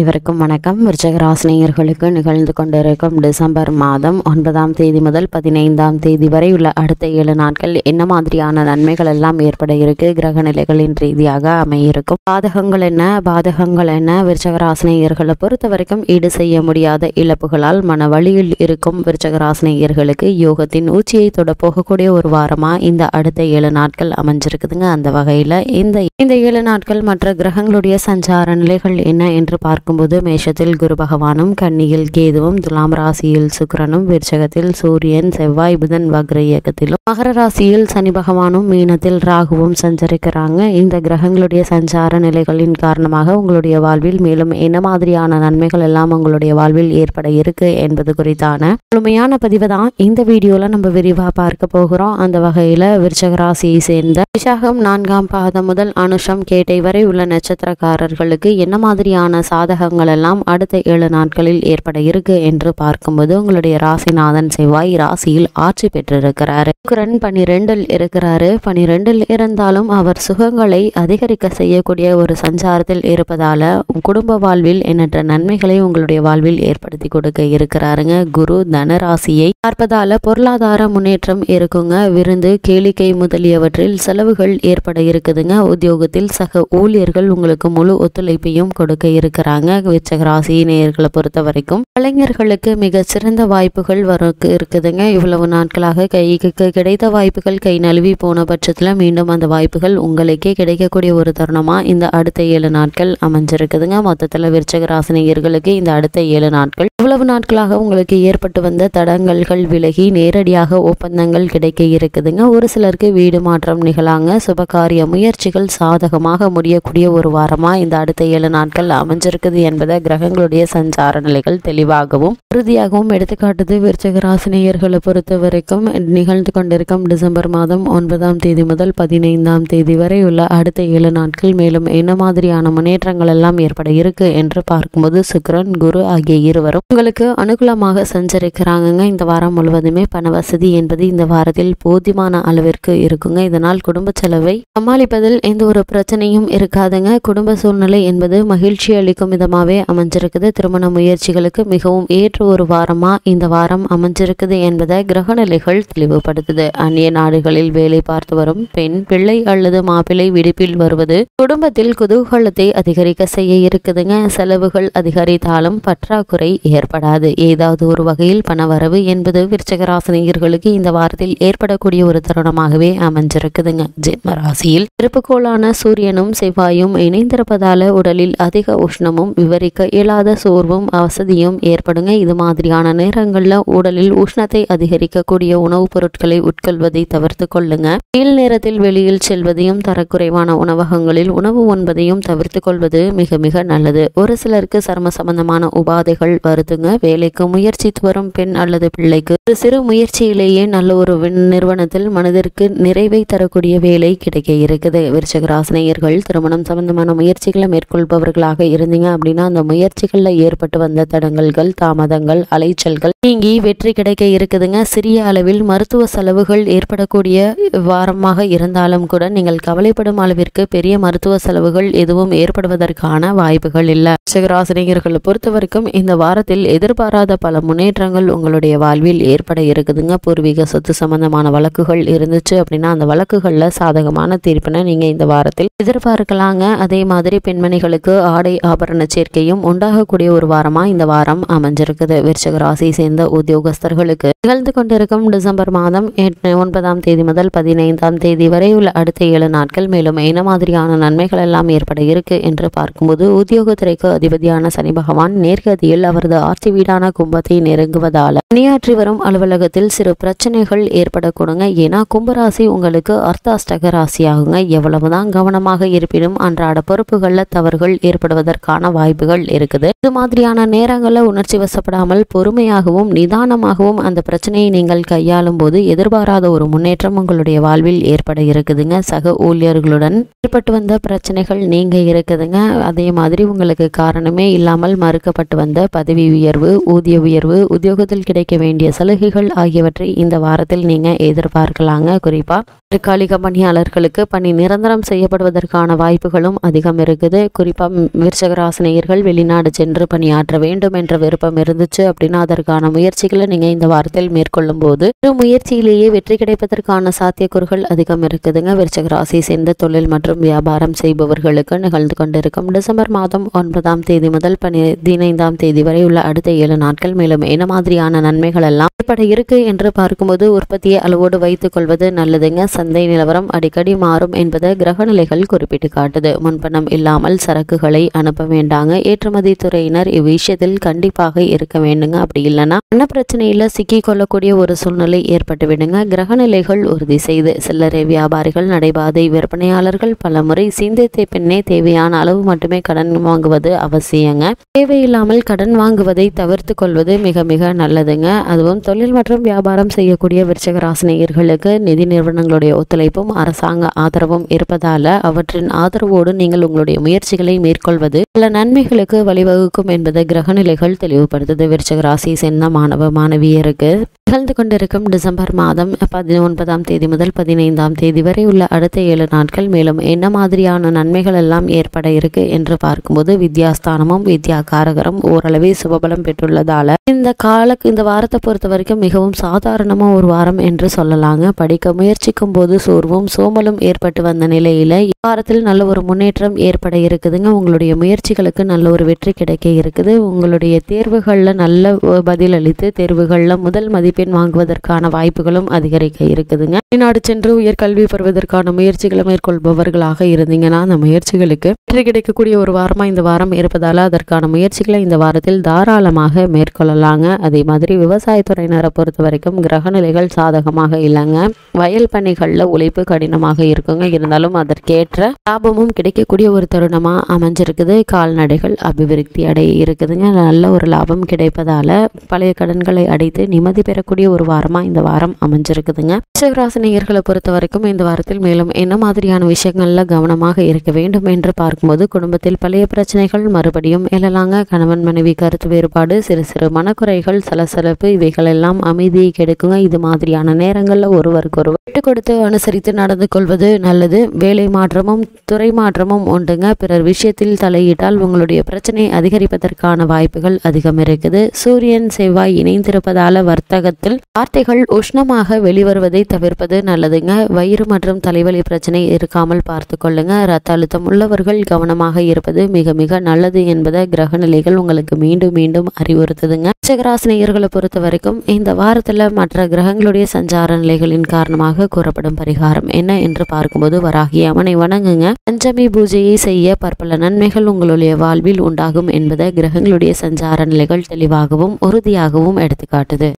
இவருக்கும் வணக்கம். விருச்சகராசினியர்களுக்கு நிகழ்ந்து கொண்டிருக்கும் டிசம்பர் மாதம் ஒன்பதாம் தேதி முதல் பதினைந்தாம் தேதி வரை உள்ள அடுத்த ஏழு நாட்கள் என்ன மாதிரியான நன்மைகள் எல்லாம் ஏற்பட இருக்கு? கிரக நிலைகளின் ரீதியாக அமையிருக்கும். பாதகங்கள் என்ன? பாதகங்கள் என்ன? விருச்சகராசினியர்களை பொறுத்த வரைக்கும் ஈடு செய்ய முடியாத இழப்புகளால் மன வழியில் இருக்கும் விருச்சகராசினியர்களுக்கு யோகத்தின் உச்சியை தொட போகக்கூடிய ஒரு வாரமா இந்த அடுத்த ஏழு நாட்கள் அமைஞ்சிருக்குதுங்க. அந்த வகையில இந்த இந்த ஏழு நாட்கள் மற்ற கிரகங்களுடைய சஞ்சார நிலைகள் என்ன என்று பார்க்க பார்க்கும்போது மேஷத்தில் குரு பகவானும் கன்னியில் கேதுவும் துலாம் ராசியில் சுக்கரனும் விருச்சகத்தில் சூரியன் செவ்வாய் புதன் வக்ர இயக்கத்திலும் மகர ராசியில் சனி பகவானும் மீனத்தில் ராகுவும் சஞ்சரிக்கிறாங்க. இந்த கிரகங்களுடைய சஞ்சார நிலைகளின் காரணமாக உங்களுடைய வாழ்வில் மேலும் என்ன மாதிரியான நன்மைகள் எல்லாம் உங்களுடைய வாழ்வில் ஏற்பட இருக்கு என்பது குறித்தான முழுமையான பதிவு தான் இந்த வீடியோல நம்ம விரிவா பார்க்க போகிறோம். அந்த வகையில விருச்சக ராசியை சேர்ந்த விசாகம் நான்காம் பாதம் முதல் அனுஷம் கேட்டை வரை உள்ள நட்சத்திரக்காரர்களுக்கு என்ன மாதிரியான கிரகங்கள் எல்லாம் அடுத்த ஏழு நாட்களில் ஏற்பட இருக்கு என்று பார்க்கும்போது உங்களுடைய ராசிநாதன் செவ்வாய் ராசியில் ஆட்சி பெற்றிருக்கிறாரு. சுக்கரன் பனிரெண்டில் இருக்கிறாரு. பனிரெண்டில் இருந்தாலும் அவர் சுகங்களை அதிகரிக்க செய்யக்கூடிய ஒரு சஞ்சாரத்தில் இருப்பதால குடும்ப வாழ்வில் எண்ணற்ற நன்மைகளை உங்களுடைய வாழ்வில் ஏற்படுத்தி கொடுக்க இருக்கிறாருங்க. குரு தனராசியை பார்ப்பதால பொருளாதார முன்னேற்றம் இருக்குங்க. விருந்து கேளிக்கை முதலியவற்றில் செலவுகள் ஏற்பட இருக்குதுங்க. உத்தியோகத்தில் சக ஊழியர்கள் உங்களுக்கு முழு ஒத்துழைப்பையும் கொடுக்க இருக்கிறாங்க. விருச்சக ராசி நேயர்களை பொறுத்த வரைக்கும் கலைஞர்களுக்கு மிக சிறந்த வாய்ப்புகள் வர இருக்குதுங்க. இவ்வளவு நாட்களாக கைக்கு கிடைத்த வாய்ப்புகள் கை நழுவி போன பட்சத்தில் மீண்டும் அந்த வாய்ப்புகள் உங்களுக்கே கிடைக்கக்கூடிய ஒரு தருணமா இந்த அடுத்த ஏழு நாட்கள் அமைஞ்சிருக்குதுங்க. மொத்தத்தில் விருச்சக ராசினியர்களுக்கு இந்த அடுத்த ஏழு நாட்கள் இவ்வளவு நாட்களாக உங்களுக்கு ஏற்பட்டு வந்த தடங்கல்கள் விலகி நேரடியாக ஒப்பந்தங்கள் கிடைக்க இருக்குதுங்க. ஒரு சிலருக்கு வீடு மாற்றம் நிகழாங்க. சுபகாரிய முயற்சிகள் சாதகமாக முடியக்கூடிய ஒரு வாரமா இந்த அடுத்த ஏழு நாட்கள் அமைஞ்சிருக்கு. இருக்குது என்பதை கிரகங்களுடைய சஞ்சார நிலைகள் தெளிவாகவும் உறுதியாகவும் எடுத்துக்காட்டுது. விருச்சக ராசினியர்களை பொறுத்த வரைக்கும் நிகழ்ந்து கொண்டிருக்கும் டிசம்பர் மாதம் ஒன்பதாம் தேதி முதல் பதினைந்தாம் தேதி வரை உள்ள அடுத்த ஏழு நாட்கள் மேலும் என்ன மாதிரியான முன்னேற்றங்கள் எல்லாம் ஏற்பட இருக்கு என்று பார்க்கும்போது சுக்ரன் குரு ஆகிய இருவரும் உங்களுக்கு அனுகூலமாக சஞ்சரிக்கிறாங்கங்க. இந்த வாரம் முழுவதுமே பண வசதி என்பது இந்த வாரத்தில் போதுமான அளவிற்கு இருக்குங்க. இதனால் குடும்ப செலவை சமாளிப்பதில் எந்த ஒரு பிரச்சனையும் இருக்காதுங்க. குடும்ப சூழ்நிலை என்பது மகிழ்ச்சி அளிக்கும் விதமாவே அமைஞ்சிருக்குது. திருமண முயற்சிகளுக்கு மிகவும் ஏற்ற ஒரு வாரமா இந்த வாரம் அமைஞ்சிருக்குது என்பதை கிரகநிலைகள் தெளிவுபடுத்துது. அந்நிய நாடுகளில் வேலை பார்த்து வரும் பெண் பிள்ளை அல்லது மாப்பிள்ளை விடுப்பில் வருவது குடும்பத்தில் குதூகலத்தை அதிகரிக்க செய்ய இருக்குதுங்க. செலவுகள் அதிகரித்தாலும் பற்றாக்குறை ஏற்படாது. ஏதாவது ஒரு வகையில் பணவரவு என்பது விருச்சகராசினியர்களுக்கு இந்த வாரத்தில் ஏற்படக்கூடிய ஒரு தருணமாகவே அமைஞ்சிருக்குதுங்க. ஜென்ம ராசியில் திருப்புக்கோளான சூரியனும் செவ்வாயும் இணைந்திருப்பதால உடலில் அதிக உஷ்ணமும் விவரிக்க இயலாத சோர்வும் அவசதியும் ஏற்படுங்க. இது மாதிரியான நேரங்களில் உடலில் உஷ்ணத்தை அதிகரிக்கக்கூடிய உணவுப் பொருட்களை உட்கொள்வதை தவிர்த்து கொள்ளுங்க. வெயில் நேரத்தில் வெளியில் செல்வதையும் தரக்குறைவான உணவகங்களில் உணவு உண்பதையும் தவிர்த்து கொள்வது மிக மிக நல்லது. ஒரு சிலருக்கு சர்ம சம்பந்தமான உபாதைகள் வருதுங்க. வேலைக்கு முயற்சி வரும் பெண் அல்லது பிள்ளைக்கு ஒரு சிறு முயற்சியிலேயே நல்ல ஒரு விண் நிறுவனத்தில் மனதிற்கு நிறைவை தரக்கூடிய வேலை கிடைக்க இருக்குது. விருச்சகராசினியர்கள் திருமணம் சம்பந்தமான முயற்சிகளை மேற்கொள்பவர்களாக இருந்தீங்க அப்படின்னா அந்த முயற்சிகளில் ஏற்பட்டு வந்த தடங்கல்கள் தாமதங்கள் அலைச்சல்கள் நீங்கி வெற்றி கிடைக்க இருக்குதுங்க. சிறிய அளவில் மருத்துவ செலவுகள் ஏற்படக்கூடிய வாரமாக இருந்தாலும் கூட நீங்கள் கவலைப்படும் அளவிற்கு பெரிய மருத்துவ செலவுகள் எதுவும் ஏற்படுவதற்கான வாய்ப்புகள் இல்லை. விருச்சகராசினியர்களை பொறுத்த வரைக்கும் இந்த வாரத்தில் எதிர்பாராத பல முன்னேற்றங்கள் உங்களுடைய வாழ்வில் ஏற்பட இருக்குதுங்க. பூர்வீக சொத்து சம்பந்தமான வழக்குகள் இருந்துச்சு அப்படின்னா அந்த வழக்குகளில் சாதகமான தீர்ப்பினை நீங்கள் இந்த வாரத்தில் எதிர்பார்க்கலாங்க. அதே மாதிரி பெண்மணிகளுக்கு ஆடை ஆபரண சேர்க்கையும் உண்டாகக்கூடிய ஒரு வாரமா இந்த வாரம் அமைஞ்சிருக்குது. விருச்சக ராசியை சேர்ந்த உத்தியோகஸ்தர்களுக்கு நிகழ்ந்து கொண்டிருக்கும் டிசம்பர் மாதம் ஒன்பதாம் தேதி முதல் பதினைந்தாம் தேதி வரை உள்ள அடுத்த ஏழு நாட்கள் மேலும் என்ன மாதிரியான நன்மைகள் எல்லாம் ஏற்பட இருக்கு என்று பார்க்கும்போது உத்தியோகத்துறைக்கு அதிபதியான சனி பகவான் நேர்கதியில் அவரது ஆட்சி வீடான கும்பத்தை நெருங்குவதால பணியாற்றி வரும் அலுவலகத்தில் சிறு பிரச்சனைகள் ஏற்படக்கூடுங்க ஏன்னா கும்பராசி உங்களுக்கு அர்த்தாஷ்டக ராசியாகுங்க. எவ்வளவுதான் கவனமாக இருப்பினும் அன்றாட பொறுப்புகளில் தவறுகள் ஏற்படுவதற்கான வாய்ப்புகள் இருக்குது. இது மாதிரியான நேரங்களில் உணர்ச்சி வசப்படாமல் பொறுமையாகவும் நிதானமாகவும் அந்த பிரச்சனையை நீங்கள் கையாளும் போது எதிர்பாராத ஒரு முன்னேற்றம் உங்களுடைய வாழ்வில் ஏற்பட இருக்குதுங்க. சக ஊழியர்களுடன் ஏற்பட்டு வந்த பிரச்சனைகள் நீங்க இருக்குதுங்க. அதே மாதிரி உங்களுக்கு காரணமே இல்லாமல் மறுக்கப்பட்டு வந்த பதவி உயர்வு ஊதிய உயர்வு உத்தியோகத்தில் கிடைக்க வேண்டிய சலுகைகள் ஆகியவற்றை இந்த வாரத்தில் நீங்க எதிர்பார்க்கலாங்க. குறிப்பா தற்காலிக பணியாளர்களுக்கு பணி நிரந்தரம் செய்யப்படுவதற்கான வாய்ப்புகளும் அதிகம் இருக்குது. குறிப்பாக விருச்சகராசினியர்கள் வெளிநாடு சென்று பணியாற்ற வேண்டும் என்ற விருப்பம் இருந்துச்சு அப்படின்னா அதற்கான முயற்சிகளை நீங்கள் இந்த வாரத்தில் மேற்கொள்ளும் போது ஒரு முயற்சியிலேயே வெற்றி கிடைப்பதற்கான சாத்தியக்கூறுகள் அதிகம் இருக்குதுங்க. விருச்சகராசி சேர்ந்த தொழில் மற்றும் வியாபாரம் செய்பவர்களுக்கு நிகழ்ந்து கொண்டிருக்கும் டிசம்பர் மாதம் ஒன்பதாம் தேதி முதல் பதினைந்தாம் தேதி வரை உள்ள அடுத்த ஏழு நாட்கள் மேலும் என்ன மாதிரியான நன்மைகள் எல்லாம் ஏற்பட இருக்கு என்று பார்க்கும்போது உற்பத்தியை அளவோடு வைத்துக் கொள்வது நல்லதுங்க. சந்தை நிலவரம் அடிக்கடி மாறும் என்பதை கிரகநிலைகள் குறிப்பிட்டு காட்டுது. முன்பணம் இல்லாமல் சரக்குகளை அனுப்ப வேண்டாங்க. ஏற்றுமதி துறையினர் இவ்விஷயத்தில் கண்டிப்பாக இருக்க வேண்டுங்க. அப்படி இல்லைன்னா என்ன பிரச்சனையில சிக்கி கொள்ளக்கூடிய ஒரு சூழ்நிலை ஏற்பட்டு விடுங்க. கிரகநிலைகள் உறுதி செய்து சில்லறை வியாபாரிகள் நடைபாதை விற்பனையாளர்கள் பலமுறை சிந்தித்த பின்னே தேவையான அளவு மட்டுமே கடன் வாங்குவது அவசியங்க. தேவையில்லாமல் கடன் வாங்குவதை தவிர்த்து கொள்வது மிக மிக நல்லதுங்க. அதுவும் தொழில் மற்றும் வியாபாரம் செய்யக்கூடிய விருச்சக ராசினியர்களுக்கு நிதி நிறுவனங்களுடைய ஒத்துழைப்பும் அரசாங்க ஆதரவும் இருப்பதால அவற்றின் ஆதரவோடு நீங்கள் உங்களுடைய முயற்சிகளை மேற்கொள்வது பல நன்மைகளுக்கு வழிவகுக்கும் என்பதை கிரகநிலைகள் தெளிவுபடுத்துது. விருச்சக ராசி சேர்ந்த மாணவ மாணவியருக்கு நிகழ்ந்து கொண்டிருக்கும் டிசம்பர் மாதம் பதினொன்பதாம் தேதி முதல் பதினைந்தாம் தேதி வரை உள்ள அடுத்த ஏழு நாட்கள் மேலும் என்ன மாதிரியான நன்மைகள் எல்லாம் ஏற்பட இருக்கு என்று பார்க்கும்போது வித்யாஸ்தானமும் வித்யா காரகரும் ஓரளவே சுபபலம் பெற்றுள்ளதால இந்த கால இந்த வாரத்தை பொறுத்த வரைக்கும் மிகவும் சாதாரணமாக ஒரு வாரம் என்று சொல்லலாங்க. படிக்க முயற்சிக்கும் போது சோர்வும் சோமலும் ஏற்பட்டு வந்த நிலையில வாரத்தில் நல்ல ஒரு முன்னேற்றம் ஏற்பட இருக்குதுங்க. உங்களுடைய முயற்சிகளுக்கு நல்ல ஒரு வெற்றி கிடைக்க இருக்குது. உங்களுடைய தேர்வுகளில் நல்ல பதிலளித்து தேர்வுகளில் முதல் மதிப்பு மதிப்பெண் வாங்குவதற்கான வாய்ப்புகளும் அதிகரிக்க இருக்குதுங்க. வெளிநாடு சென்று உயர்கல்வி பெறுவதற்கான முயற்சிகளை மேற்கொள்பவர்களாக இருந்தீங்கன்னா அந்த முயற்சிகளுக்கு வெற்றி கிடைக்கக்கூடிய ஒரு வாரமா இந்த வாரம் இருப்பதால அதற்கான முயற்சிகளை இந்த வாரத்தில் தாராளமாக மேற்கொள்ளலாங்க. அதே மாதிரி விவசாயத்துறையினரை பொறுத்த வரைக்கும் கிரகநிலைகள் சாதகமாக இல்லைங்க. வயல் பணிகளில் உழைப்பு கடினமாக இருக்குங்க. இருந்தாலும் அதற்கேற்ற லாபமும் கிடைக்கக்கூடிய ஒரு தருணமா அமைஞ்சிருக்குது. கால்நடைகள் அபிவிருத்தி அடைய இருக்குதுங்க. நல்ல ஒரு லாபம் கிடைப்பதால பழைய கடன்களை அடைத்து நிம்மதி பெற வரக்கூடிய ஒரு வாரமா இந்த வாரம் அமைஞ்சிருக்குதுங்க. நேயர்களை பொறுத்த வரைக்கும் இந்த வாரத்தில் மேலும் என்ன மாதிரியான விஷயங்கள்ல கவனமாக இருக்க வேண்டும் என்று பார்க்கும்போது குடும்பத்தில் பழைய பிரச்சனைகள் மறுபடியும் எழலாங்க. கணவன் மனைவி கருத்து வேறுபாடு சிறு சிறு மனக்குறைகள் சலசலப்பு இவைகள் எல்லாம் அமைதியை கெடுக்குங்க. இது மாதிரியான நேரங்களில் ஒருவருக்கொருவர் விட்டு கொடுத்து அனுசரித்து நடந்து கொள்வது நல்லது. வேலை மாற்றமும் துறை மாற்றமும் உண்டுங்க. பிறர் விஷயத்தில் தலையிட்டால் உங்களுடைய பிரச்சனை அதிகரிப்பதற்கான வாய்ப்புகள் அதிகம் இருக்குது. சூரியன் செவ்வாய் இணைந்திருப்பதால வர்த்தகத்தில் வார்த்தைகள் உஷ்ணமாக வெளிவருவதை தவிர்ப்பது நல்லதுங்க. வயிறு மற்றும் தலைவலி பிரச்சனை இருக்காமல் பார்த்து கொள்ளுங்க ரத்த அழுத்தம் உள்ளவர்கள் கவனமாக இருப்பது மிக மிக நல்லது என்பதை கிரக நிலைகள் உங்களுக்கு மீண்டும் மீண்டும் அறிவுறுத்துதுங்க. சிகராசினியர்களை பொறுத்த வரைக்கும் இந்த வாரத்தில் மற்ற கிரகங்களுடைய சஞ்சார நிலைகளின் காரணமாக கூறப்படும் பரிகாரம் என்ன என்று பார்க்கும்போது வராகி அவனை வணங்குங்க. பஞ்சமி பூஜையை செய்ய பற்பல நன்மைகள் உங்களுடைய வாழ்வில் உண்டாகும் என்பதை கிரகங்களுடைய சஞ்சார நிலைகள் தெளிவாகவும் உறுதியாகவும் எடுத்துக்காட்டுது.